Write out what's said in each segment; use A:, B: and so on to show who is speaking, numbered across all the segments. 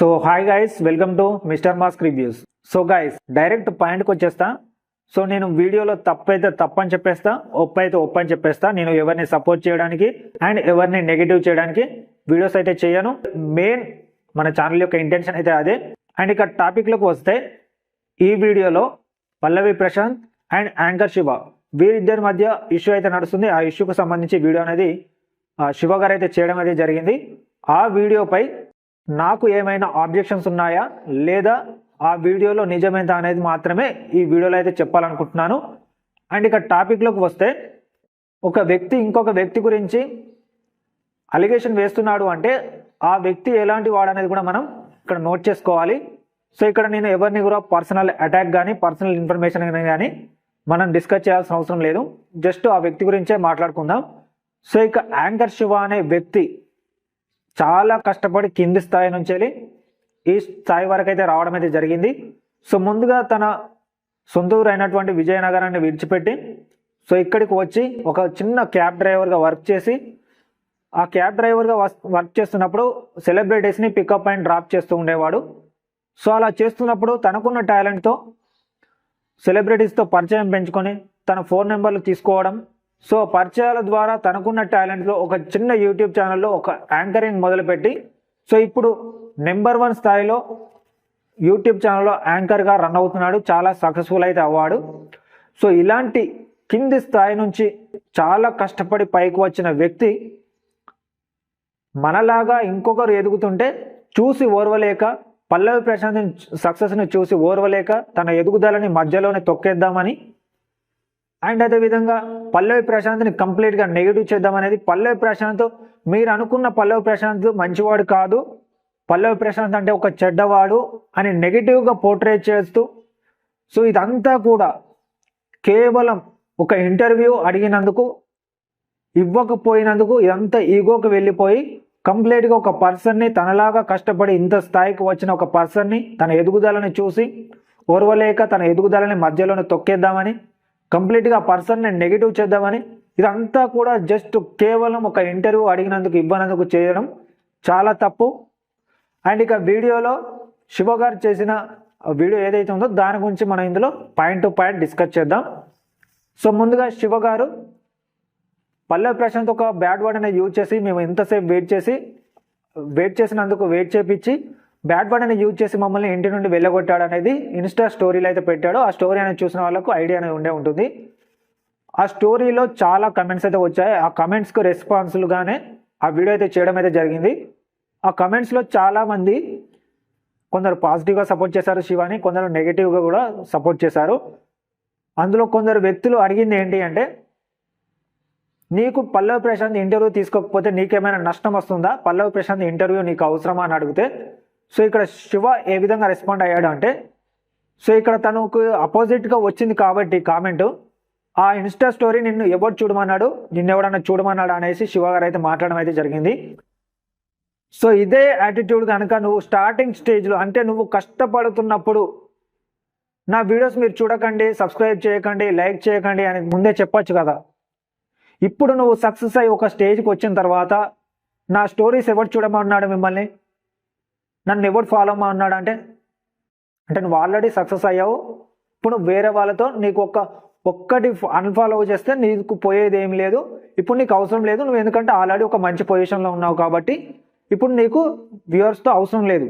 A: So hi guys welcome to Mister Mask Reviews so guys direct పాయింట్కి వచ్చేస్తా. So నేను వీడియోలో తప్పైతే తప్పని చెప్పేస్తా ఒప్పైతే ఒప్పని అని చెప్పేస్తా. నేను ఎవరిని సపోర్ట్ చేయడానికి అండ్ ఎవరిని నెగిటివ్ చేయడానికి వీడియోస్ అయితే చేయను. మెయిన్ మన ఛానల్ యొక్క ఇంటెన్షన్ అయితే అదే. అండ్ ఇక టాపిక్లోకి వస్తే ఈ వీడియోలో పల్లవి ప్రశాంత్ అండ్ యాంకర్ శివ వీరిద్దరి మధ్య ఇష్యూ అయితే నడుస్తుంది. ఆ ఇష్యూకి సంబంధించి వీడియో అనేది ఆ, శివ గారు అయితే చేయడం అనేది జరిగింది. ఆ వీడియోపై నాకు ఏమైనా ఆబ్జెక్షన్స్ ఉన్నాయా? లేదా ఆ వీడియోలో నిజమేంత అనేది మాత్రమే ఈ వీడియోలో అయితే చెప్పాలనుకుంటున్నాను. అండ్ ఇక టాపిక్లోకి వస్తే ఒక వ్యక్తి ఇంకొక వ్యక్తి గురించి అలిగేషన్ వేస్తున్నాడు అంటే ఆ వ్యక్తి ఎలాంటి వాడు అనేది కూడా మనం ఇక్కడ నోట్ చేసుకోవాలి. సో ఇక్కడ నేను ఎవరిని కూడా పర్సనల్ అటాక్ కానీ పర్సనల్ ఇన్ఫర్మేషన్ కానీ మనం డిస్కస్ చేయాల్సిన అవసరం లేదు. జస్ట్ ఆ వ్యక్తి గురించే మాట్లాడుకుందాం. సో ఇక యాంకర్ శివ అనే వ్యక్తి చాలా కష్టపడి కింది స్థాయి నుంచి వెళ్ళి ఈ స్థాయి వరకు అయితే రావడం అయితే జరిగింది. సో ముందుగా తన సొంతూరు అయినటువంటి విజయనగరాన్ని విడిచిపెట్టి సో ఇక్కడికి వచ్చి ఒక చిన్న క్యాబ్ డ్రైవర్గా వర్క్ చేసి ఆ క్యాబ్ డ్రైవర్గా వర్క్ చేస్తున్నప్పుడు సెలబ్రిటీస్ని పికప్ అండ్ డ్రాప్ చేస్తూ ఉండేవాడు. సో అలా చేస్తున్నప్పుడు తనకున్న టాలెంట్తో సెలబ్రిటీస్తో పరిచయం పెంచుకొని తన ఫోన్ నెంబర్లు తీసుకోవడం సో పరిచయాల ద్వారా తనకున్న టాలెంట్లో ఒక చిన్న యూట్యూబ్ ఛానల్లో ఒక యాంకరింగ్ మొదలుపెట్టి సో ఇప్పుడు నెంబర్ వన్ స్థాయిలో యూట్యూబ్ ఛానల్లో యాంకర్గా రన్ అవుతున్నాడు. చాలా సక్సెస్ఫుల్ అయితే అవ్వాడు సో ఇలాంటి కింది స్థాయి నుంచి చాలా కష్టపడి పైకి వచ్చిన వ్యక్తి మనలాగా ఇంకొకరు ఎదుగుతుంటే చూసి ఓర్వలేక పల్లవి ప్రశాంత్ సక్సెస్ని చూసి ఓర్వలేక తన ఎదుగుదలని మధ్యలోనే తొక్కేద్దామని అండ్ అదేవిధంగా పల్లవి ప్రశాంత్ని కంప్లీట్గా నెగిటివ్ చేద్దామనేది పల్లవి ప్రశాంత్ మీరు అనుకున్న పల్లవి ప్రశాంత్ మంచివాడు కాదు. పల్లవి ప్రశాంత్ అంటే ఒక చెడ్డవాడు అని నెగిటివ్గా పోర్ట్రేట్ చేస్తూ సో ఇదంతా కూడా కేవలం ఒక ఇంటర్వ్యూ అడిగినందుకు ఇవ్వకపోయినందుకు ఇదంతా ఈగోకి వెళ్ళిపోయి కంప్లీట్గా ఒక పర్సన్ని తనలాగా కష్టపడి ఇంత స్థాయికి వచ్చిన ఒక పర్సన్ని తన ఎదుగుదలని చూసి ఓర్వలేక తన ఎదుగుదలని మధ్యలోనే తొక్కేద్దామని కంప్లీట్గా పర్సన్ పర్సన్ని నెగిటివ్ చేద్దామని ఇదంతా కూడా జస్ట్ కేవలం ఒక ఇంటర్వ్యూ అడిగినందుకు ఇవ్వనందుకు చేయడం చాలా తప్పు. అండ్ ఇక వీడియోలో శివ గారు చేసిన వీడియో ఏదైతే ఉందో దాని గురించి మనం ఇందులో పాయింట్ టు పాయింట్ డిస్కస్ చేద్దాం. సో ముందుగా శివ గారు పల్లవి ప్రశాంత్ ఒక బ్యాడ్ వర్డ్ అనేది యూజ్ చేసి మేము ఇంతసేపు వెయిట్ చేసి వెయిట్ చేసినందుకు వెయిట్ చేపించి బ్యాడ్ వర్డ్ అనేది యూజ్ చేసి మమ్మల్ని ఇంటి నుండి వెళ్ళగొట్టాడు అనేది ఇన్స్టా స్టోరీలో అయితే పెట్టాడు. ఆ స్టోరీ అనేది చూసిన వాళ్ళకు ఐడియా అనేది ఉండే ఉంటుంది. ఆ స్టోరీలో చాలా కమెంట్స్ అయితే వచ్చాయి. ఆ కమెంట్స్కి రెస్పాన్స్లుగానే ఆ వీడియో అయితే చేయడం అయితే జరిగింది. ఆ కమెంట్స్లో చాలామంది కొందరు పాజిటివ్గా సపోర్ట్ చేశారు శివాని కొందరు నెగిటివ్గా కూడా సపోర్ట్ చేశారు. అందులో కొందరు వ్యక్తులు అడిగింది ఏంటి అంటే నీకు పల్లవ ప్రశాంత్ ఇంటర్వ్యూ తీసుకోకపోతే నీకేమైనా నష్టం వస్తుందా? పల్లవ ప్రశాంత్ ఇంటర్వ్యూ నీకు అవసరమా? అని అడిగితే సో ఇక్కడ శివ ఏ విధంగా రెస్పాండ్ అయ్యాడు అంటే సో ఇక్కడ తనకు అపోజిట్గా వచ్చింది కాబట్టి కామెంట్ ఆ ఇన్స్టా స్టోరీ నిన్ను ఎవరు చూడమన్నాడు? నిన్ను ఎవడన్నా చూడమన్నాడు? అనేసి శివ గారు అయితే మాట్లాడడం అయితే జరిగింది. సో ఇదే యాటిట్యూడ్ కనుక నువ్వు స్టార్టింగ్ స్టేజ్లో అంటే నువ్వు కష్టపడుతున్నప్పుడు నా వీడియోస్ మీరు చూడకండి సబ్స్క్రైబ్ చేయకండి లైక్ చేయకండి అని ముందే చెప్పొచ్చు కదా. ఇప్పుడు నువ్వు సక్సెస్ అయ్యి ఒక స్టేజ్కి వచ్చిన తర్వాత నా స్టోరీస్ ఎవరు చూడమన్నాడు మిమ్మల్ని? నన్ను ఎవడు ఫాలో అన్నాడు అంటే అంటే నువ్వు ఆల్రెడీ సక్సెస్ అయ్యావు. ఇప్పుడు వేరే వాళ్ళతో నీకు ఒక్క ఒక్కటి అన్ఫాలో చేస్తే నీకు పోయేది ఏం లేదు. ఇప్పుడు నీకు అవసరం లేదు. నువ్వు ఎందుకంటే ఆల్రెడీ ఒక మంచి పొజిషన్లో ఉన్నావు కాబట్టి ఇప్పుడు నీకు వ్యూవర్స్తో అవసరం లేదు.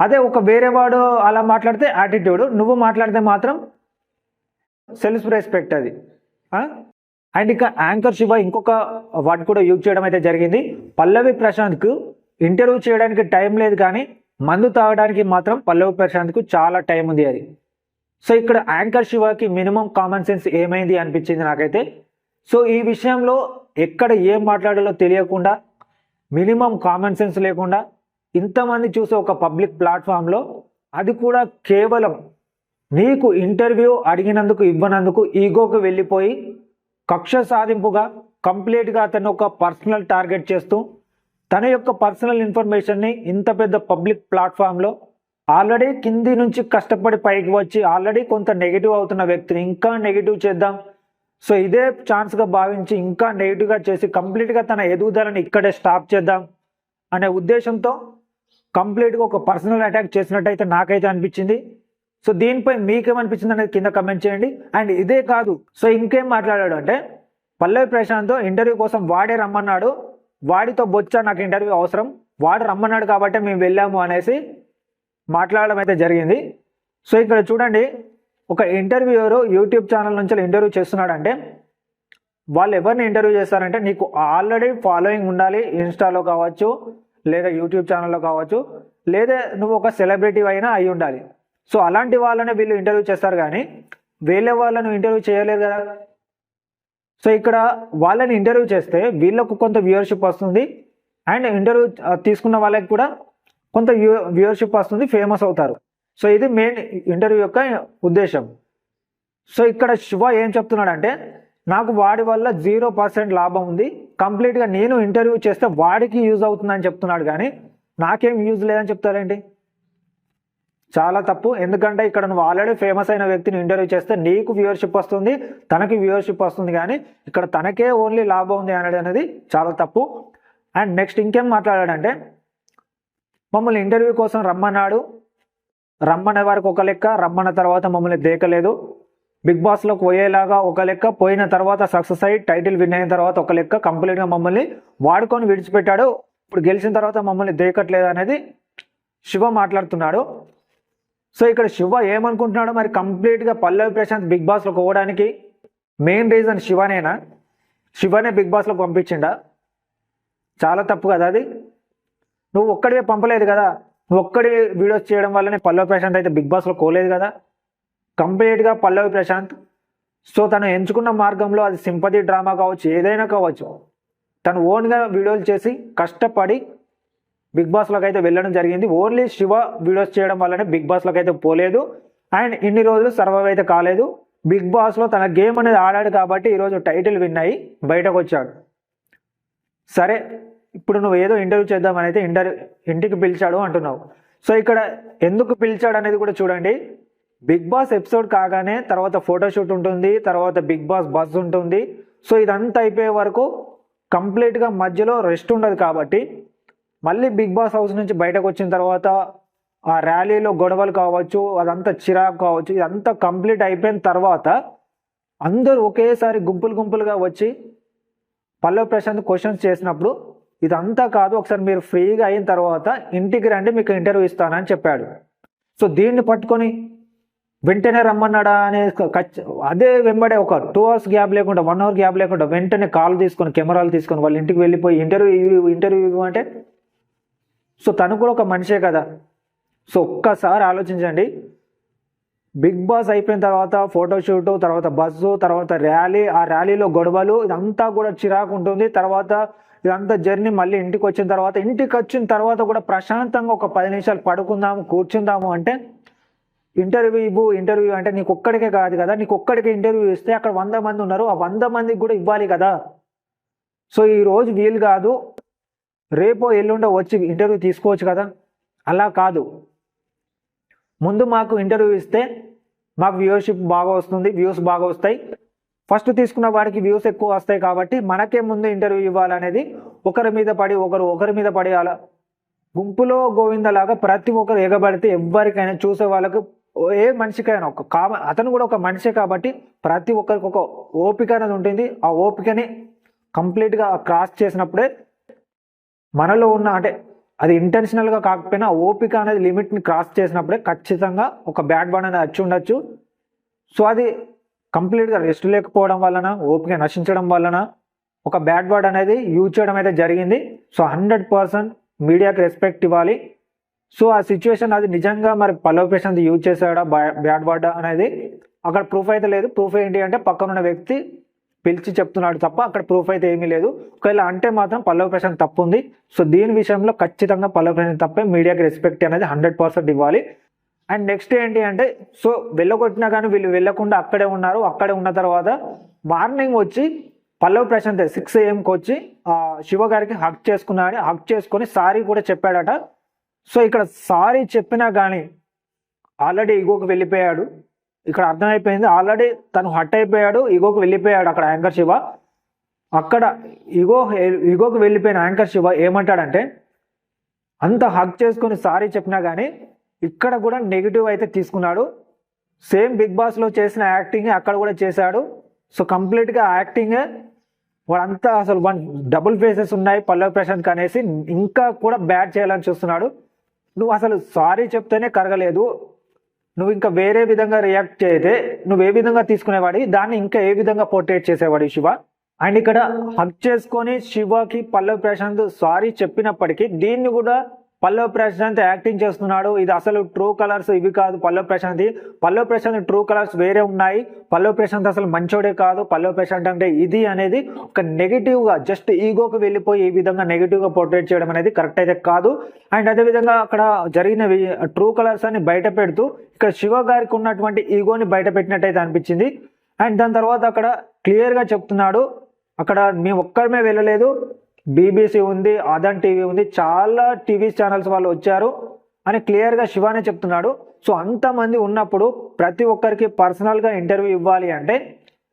A: అదే ఒక వేరే వాడు అలా మాట్లాడితే యాటిట్యూడ్ నువ్వు మాట్లాడితే మాత్రం సెల్ఫ్ రెస్పెక్ట్ అది. అండ్ ఇక యాంకర్ శివ ఇంకొక వర్డ్ కూడా యూజ్ చేయడం అయితే జరిగింది. పల్లవి ప్రశాంత్కు ఇంటర్వ్యూ చేయడానికి టైం లేదు కానీ మందు తాగడానికి మాత్రం పల్లవి ప్రశాంత్కు చాలా టైం ఉంది అది. సో ఇక్కడ యాంకర్ శివకి మినిమం కామన్ సెన్స్ ఏమైంది అనిపించింది నాకైతే. సో ఈ విషయంలో ఎక్కడ ఏం మాట్లాడాలో తెలియకుండా మినిమం కామన్ సెన్స్ లేకుండా ఇంతమంది చూసే ఒక పబ్లిక్ ప్లాట్ఫామ్లో అది కూడా కేవలం నీకు ఇంటర్వ్యూ అడిగినందుకు ఇవ్వనందుకు ఈగోకు వెళ్ళిపోయి కక్ష సాధింపుగా కంప్లీట్గా అతను ఒక పర్సనల్ టార్గెట్ చేస్తూ తన యొక్క పర్సనల్ ఇన్ఫర్మేషన్ని ఇంత పెద్ద పబ్లిక్ ప్లాట్ఫామ్లో ఆల్రెడీ కింది నుంచి కష్టపడి పైకి వచ్చి ఆల్రెడీ కొంత నెగిటివ్ అవుతున్న వ్యక్తిని ఇంకా నెగిటివ్ చేద్దాం. సో ఇదే ఛాన్స్గా భావించి ఇంకా నెగిటివ్గా చేసి కంప్లీట్గా తన ఎదుగుదలని ఇక్కడే స్టాప్ చేద్దాం అనే ఉద్దేశంతో కంప్లీట్గా ఒక పర్సనల్ అటాక్ చేసినట్టయితే నాకైతే అనిపించింది. సో దీనిపై మీకేమనిపించింది అనేది కింద కమెంట్ చేయండి. అండ్ ఇదే కాదు సో ఇంకేం మాట్లాడాడు అంటే పల్లవి ప్రశాంత్తో ఇంటర్వ్యూ కోసం వాడే రమ్మన్నాడు. వాడితో బొచ్చా నాకు ఇంటర్వ్యూ అవసరం. వాడు రమ్మన్నాడు కాబట్టి మేము వెళ్ళాము అనేసి మాట్లాడడం అయితే జరిగింది. సో ఇక్కడ చూడండి ఒక ఇంటర్వ్యూయర్ యూట్యూబ్ ఛానల్ నుంచి ఇంటర్వ్యూ చేస్తున్నాడంటే వాళ్ళు ఎవరిని ఇంటర్వ్యూ చేస్తారంటే నీకు ఆల్రెడీ ఫాలోయింగ్ ఉండాలి ఇన్స్టాలో కావచ్చు లేదా యూట్యూబ్ ఛానల్లో కావచ్చు లేదా నువ్వు ఒక సెలబ్రిటీ అయినా అయి ఉండాలి. సో అలాంటి వాళ్ళనే వీళ్ళు ఇంటర్వ్యూ చేస్తారు కానీ వేరే వాళ్ళను ఇంటర్వ్యూ చేయలేరు కదా. సో ఇక్కడ వాళ్ళని ఇంటర్వ్యూ చేస్తే వీళ్ళకు కొంత వ్యూవర్షిప్ వస్తుంది. అండ్ ఇంటర్వ్యూ తీసుకున్న వాళ్ళకి కూడా కొంత వ్యూ వ్యూవర్షిప్ వస్తుంది ఫేమస్ అవుతారు. సో ఇది మెయిన్ ఇంటర్వ్యూ యొక్క ఉద్దేశం. సో ఇక్కడ శివ ఏం చెప్తున్నాడంటే నాకు వాడి వల్ల జీరో పర్సెంట్ లాభం ఉంది. కంప్లీట్గా నేను ఇంటర్వ్యూ చేస్తే వాడికి యూజ్ అవుతుందని చెప్తున్నాడు కానీ నాకేం యూజ్ లేదని చెప్తారేంటి? చాలా తప్పు. ఎందుకంటే ఇక్కడ నువ్వు ఆల్రెడీ ఫేమస్ అయిన వ్యక్తిని ఇంటర్వ్యూ చేస్తే నీకు వ్యూవర్షిప్ వస్తుంది తనకి వ్యూవర్షిప్ వస్తుంది కానీ ఇక్కడ తనకే ఓన్లీ లాభం ఉంది అనేది అనేది చాలా తప్పు. అండ్ నెక్స్ట్ ఇంకేం మాట్లాడాడంటే మమ్మల్ని ఇంటర్వ్యూ కోసం రమ్మన్నాడు. రమ్మనే వారికి ఒక లెక్క రమ్మన్న తర్వాత మమ్మల్ని దేకలేదు. బిగ్ బాస్లోకి పోయేలాగా ఒక లెక్క పోయిన తర్వాత సక్సెస్ అయ్యి టైటిల్ విన్ అయిన తర్వాత ఒక లెక్క కంప్లీట్గా మమ్మల్ని వాడుకొని విడిచిపెట్టాడు. ఇప్పుడు గెలిచిన తర్వాత మమ్మల్ని దేకట్లేదు అనేది శివ మాట్లాడుతున్నాడు. సో ఇక్కడ శివ ఏమనుకుంటున్నాడో మరి కంప్లీట్గా పల్లవి ప్రశాంత్ బిగ్ బాస్లో పోవడానికి మెయిన్ రీజన్ శివనేనా? శివనే బిగ్ బాస్లోకి పంపించిండా? చాలా తప్పు కదా అది. నువ్వు ఒక్కడివే పంపలేదు కదా. నువ్వు ఒక్కడి వీడియోస్ చేయడం వల్లనే పల్లవి ప్రశాంత్ అయితే బిగ్ బాస్లో కోలేదు కదా. కంప్లీట్గా పల్లవి ప్రశాంత్. సో తను ఎంచుకున్న మార్గంలో అది సింపతి డ్రామా కావచ్చు ఏదైనా కావచ్చు. తను ఓన్గా వీడియోలు చేసి కష్టపడి బిగ్ బాస్లోకి అయితే వెళ్ళడం జరిగింది. ఓన్లీ శివ వీడియోస్ చేయడం వల్లనే బిగ్ బాస్లోకి అయితే పోలేదు. అండ్ ఇన్ని రోజులు సర్వైవ్ అయితే కాలేదు. బిగ్ బాస్లో తన గేమ్ అనేది ఆడాడు కాబట్టి ఈరోజు టైటిల్ విన్ అయ్యి బయటకు వచ్చాడు. సరే ఇప్పుడు నువ్వు ఏదో ఇంటర్వ్యూ చేద్దామని అయితే ఇంటర్ ఇంటికి పిలిచాడు అంటున్నావు. సో ఇక్కడ ఎందుకు పిలిచాడు అనేది కూడా చూడండి. బిగ్ బాస్ ఎపిసోడ్ కాగానే తర్వాత ఫోటోషూట్ ఉంటుంది తర్వాత బిగ్ బాస్ బస్ ఉంటుంది. సో ఇదంతా అయిపోయే వరకు కంప్లీట్గా మధ్యలో రెస్ట్ ఉండదు కాబట్టి మళ్ళీ బిగ్ బాస్ హౌస్ నుంచి బయటకు వచ్చిన తర్వాత ఆ ర్యాలీలో గొడవలు కావచ్చు అదంతా చిరాకు కావచ్చు ఇదంతా కంప్లీట్ అయిపోయిన తర్వాత అందరూ ఒకేసారి గుంపులు గుంపులుగా వచ్చి పల్లవ ప్రశాంత్ క్వశ్చన్స్ చేసినప్పుడు ఇదంతా కాదు ఒకసారి మీరు ఫ్రీగా అయిన తర్వాత ఇంటికి రండి మీకు ఇంటర్వ్యూ ఇస్తానని చెప్పాడు. సో దీన్ని పట్టుకొని వెంటనే రమ్మన్నాడా అనే ఖచ్చ- అదే వెంబడే ఒక టూ అవర్స్ గ్యాప్ లేకుండా వన్ అవర్ గ్యాప్ లేకుండా వెంటనే కాల్ తీసుకొని కెమెరాలు తీసుకొని వాళ్ళ ఇంటికి వెళ్ళిపోయి ఇంటర్వ్యూ ఇంటర్వ్యూ ఇవ్వమంటే సో తను కూడా ఒక మనిషే కదా. సో ఒక్కసారి ఆలోచించండి. బిగ్ బాస్ అయిపోయిన తర్వాత ఫోటోషూట్ తర్వాత బస్సు తర్వాత ర్యాలీ ఆ ర్యాలీలో గొడవలు ఇదంతా కూడా చిరాకు ఉంటుంది. తర్వాత ఇదంతా జర్నీ మళ్ళీ ఇంటికి వచ్చిన తర్వాత ఇంటికి వచ్చిన తర్వాత కూడా ప్రశాంతంగా ఒక పది నిమిషాలు పడుకుందాము కూర్చుందాము అంటే ఇంటర్వ్యూ ఇవ్వు ఇంటర్వ్యూ అంటే నీకు ఒక్కడికే కాదు కదా. నీకు ఒక్కడికే ఇంటర్వ్యూ ఇస్తే అక్కడ వంద మంది ఉన్నారు. ఆ వంద మందికి కూడా ఇవ్వాలి కదా. సో ఈ రోజు వీలు కాదు. రేపో ఎల్లుండో వచ్చి ఇంటర్వ్యూ తీసుకోవచ్చు కదా? అలా కాదు. ముందు మాకు ఇంటర్వ్యూ ఇస్తే మాకు వ్యూవర్షిప్ బాగా వస్తుంది వ్యూస్ బాగా వస్తాయి. ఫస్ట్ తీసుకున్న వాడికి వ్యూస్ ఎక్కువ వస్తాయి కాబట్టి మనకే ముందు ఇంటర్వ్యూ ఇవ్వాలనేది ఒకరి మీద పడి ఒకరు ఒకరి మీద పడి అలా గుంపులో గోవిందలాగా ప్రతి ఒక్కరు ఎగబడితే ఎవరికైనా చూసే వాళ్ళకు ఏ మనిషికైనా ఒక కామ అతను కూడా ఒక మనిషే కాబట్టి ప్రతి ఒక్కరికి ఒక ఓపిక అనేది ఉంటుంది. ఆ ఓపికని కంప్లీట్గా క్రాస్ చేసినప్పుడే మనలో ఉన్న అంటే అది ఇంటెన్షనల్గా కాకపోయినా ఓపిక అనేది లిమిట్ని క్రాస్ చేసినప్పుడే ఖచ్చితంగా ఒక బ్యాడ్ బాడ్ అనేది వచ్చి ఉండొచ్చు. సో అది కంప్లీట్గా రెస్ట్ లేకపోవడం వలన ఓపిక నశించడం వలన ఒక బ్యాడ్ వర్డ్ అనేది యూజ్ చేయడం అయితే జరిగింది. సో హండ్రెడ్ పర్సెంట్ మీడియాకి రెస్పెక్ట్ ఇవ్వాలి. సో ఆ సిచ్యువేషన్ అది నిజంగా మరి పల్లవి యూజ్ చేశాడా? బ్యాడ్ వర్డ్ అనేది అక్కడ ప్రూఫ్ అయితే లేదు. ప్రూఫ్ ఏంటి అంటే పక్కన ఉన్న వ్యక్తి పిలిచి చెప్తున్నాడు తప్ప అక్కడ ప్రూఫ్ అయితే ఏమీ లేదు. ఒకవేళ అంటే మాత్రం పల్లవ ప్రశాంత్ తప్పు ఉంది సో దీని విషయంలో ఖచ్చితంగా పల్లవ ప్రశాంత్ తప్పే మీడియాకి రెస్పెక్ట్ అనేది హండ్రెడ్ పర్సెంట్ ఇవ్వాలి. అండ్ నెక్స్ట్ ఏంటి అంటే సో వెళ్ళగొట్టినా కానీ వీళ్ళు వెళ్ళకుండా అక్కడే ఉన్నారు. అక్కడే ఉన్న తర్వాత మార్నింగ్ వచ్చి పల్లవ ప్రశాంత్ సిక్స్ ఏఎంకి వచ్చి శివ గారికి హక్ చేసుకున్నాడని హక్ చేసుకొని సారీ కూడా చెప్పాడట. సో ఇక్కడ సారీ చెప్పినా కానీ ఆల్రెడీ ఈగోకి వెళ్ళిపోయాడు. ఇక్కడ అర్థమైపోయింది. ఆల్రెడీ తను హట్ అయిపోయాడు ఈగోకి వెళ్ళిపోయాడు అక్కడ యాంకర్ శివ. అక్కడ ఈగో ఈగోకి వెళ్ళిపోయిన యాంకర్ శివ ఏమంటాడంటే అంత హక్ చేసుకొని సారీ చెప్పినా కానీ ఇక్కడ కూడా నెగిటివ్ అయితే తీసుకున్నాడు. సేమ్ బిగ్ బాస్లో చేసిన యాక్టింగ్ అక్కడ కూడా చేశాడు. సో కంప్లీట్గా యాక్టింగే వాడంతా అసలు వన్ డబుల్ ఫేసెస్ ఉన్నాయి పల్లవి ప్రశాంత్ అనేసి ఇంకా కూడా బ్యాడ్ చేయాలని చూస్తున్నాడు. నువ్వు అసలు సారీ చెప్తేనే కరగలేదు. నువ్వు ఇంకా వేరే విధంగా రియాక్ట్ చేయితే నువ్వు ఏ విధంగా తీసుకునేవాడి దాన్ని ఇంకా ఏ విధంగా పోర్ట్రేట్ చేసేవాడి శివ? అండ్ ఇక్కడ హక్ చేసుకొని శివకి పల్లవి ప్రశాంత్ సారీ చెప్పినప్పటికీ దీన్ని కూడా పల్లవ్ ప్రశాంత్ యాక్టింగ్ చేస్తున్నాడు. ఇది అసలు ట్రూ కలర్స్ ఇవి కాదు పల్లవి ప్రశాంత్ పల్లవి ప్రశాంత్ ట్రూ కలర్స్ వేరే ఉన్నాయి. పల్లవి ప్రశాంత్ అసలు మంచోడే కాదు. పల్లవి ప్రశాంత్ అంటే ఇది అనేది ఒక నెగిటివ్గా జస్ట్ ఈగోకి వెళ్ళిపోయి ఈ విధంగా నెగిటివ్గా పోర్ట్రేట్ చేయడం అనేది కరెక్ట్ అయితే కాదు. అండ్ అదే విధంగా అక్కడ జరిగిన ట్రూ కలర్స్ అని బయట పెడుతూ ఇక్కడ శివ గారికి ఉన్నటువంటి ఈగోని బయట పెట్టినట్టయితే అనిపించింది. అండ్ దాని తర్వాత అక్కడ క్లియర్గా చెప్తున్నాడు. అక్కడ మేము ఒక్కరమే వెళ్ళలేదు. బీబీసీ ఉంది అదన్ టీవీ ఉంది చాలా టీవీ ఛానల్స్ వాళ్ళు వచ్చారు అని క్లియర్గా శివానే చెప్తున్నాడు. సో అంతమంది ఉన్నప్పుడు ప్రతి ఒక్కరికి పర్సనల్గా ఇంటర్వ్యూ ఇవ్వాలి అంటే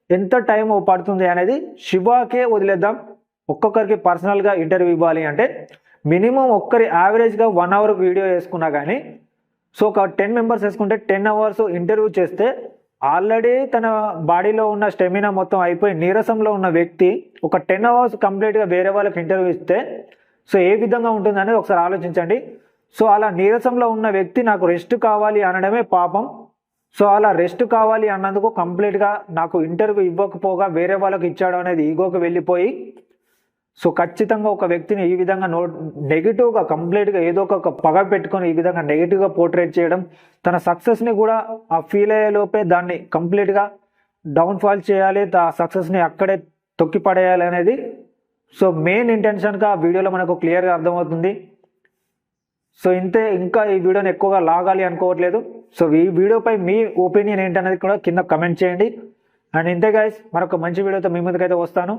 A: ఎంత టైం పడుతుంది అనేది శివాకే వదిలేద్దాం. ఒక్కొక్కరికి పర్సనల్గా ఇంటర్వ్యూ ఇవ్వాలి అంటే మినిమం ఒక్కరి యావరేజ్గా వన్ అవర్ వీడియో వేసుకున్నా కానీ సో ఒక టెన్ మెంబర్స్ వేసుకుంటే టెన్ అవర్స్ ఇంటర్వ్యూ చేస్తే ఆల్రెడీ తన బాడీలో ఉన్న స్టెమినా మొత్తం అయిపోయి నీరసంలో ఉన్న వ్యక్తి ఒక టెన్ అవర్స్ కంప్లీట్గా వేరే వాళ్ళకి ఇంటర్వ్యూ ఇస్తే సో ఏ విధంగా ఉంటుంది అనేది ఒకసారి ఆలోచించండి. సో అలా నీరసంలో ఉన్న వ్యక్తి నాకు రెస్ట్ కావాలి అనడమే పాపం. సో అలా రెస్ట్ కావాలి అన్నందుకు కంప్లీట్గా నాకు ఇంటర్వ్యూ ఇవ్వకపోగా వేరే వాళ్ళకి ఇచ్చాడు అనేది ఈగోకి వెళ్ళిపోయి సో ఖచ్చితంగా ఒక వ్యక్తిని ఈ విధంగా నో నెగిటివ్గా కంప్లీట్గా ఏదో ఒక పగ పెట్టుకొని ఈ విధంగా నెగిటివ్గా పోర్ట్రేట్ చేయడం తన సక్సెస్ని కూడా ఆ ఫీల్ అయ్యే లోపే దాన్ని కంప్లీట్గా డౌన్ఫాల్ చేయాలి ఆ సక్సెస్ని అక్కడే తొక్కి పడేయాలి అనేది. సో మెయిన్ ఇంటెన్షన్గా ఆ వీడియోలో మనకు క్లియర్గా అర్థమవుతుంది. సో ఇంతే ఇంకా ఈ వీడియోని ఎక్కువగా లాగాలి అనుకోవట్లేదు. సో ఈ వీడియోపై మీ ఒపీనియన్ ఏంటనేది కూడా కింద కమెంట్ చేయండి. అండ్ ఇంతే గైస్ మరొక మంచి వీడియోతో మీ ముందుకైతే వస్తాను.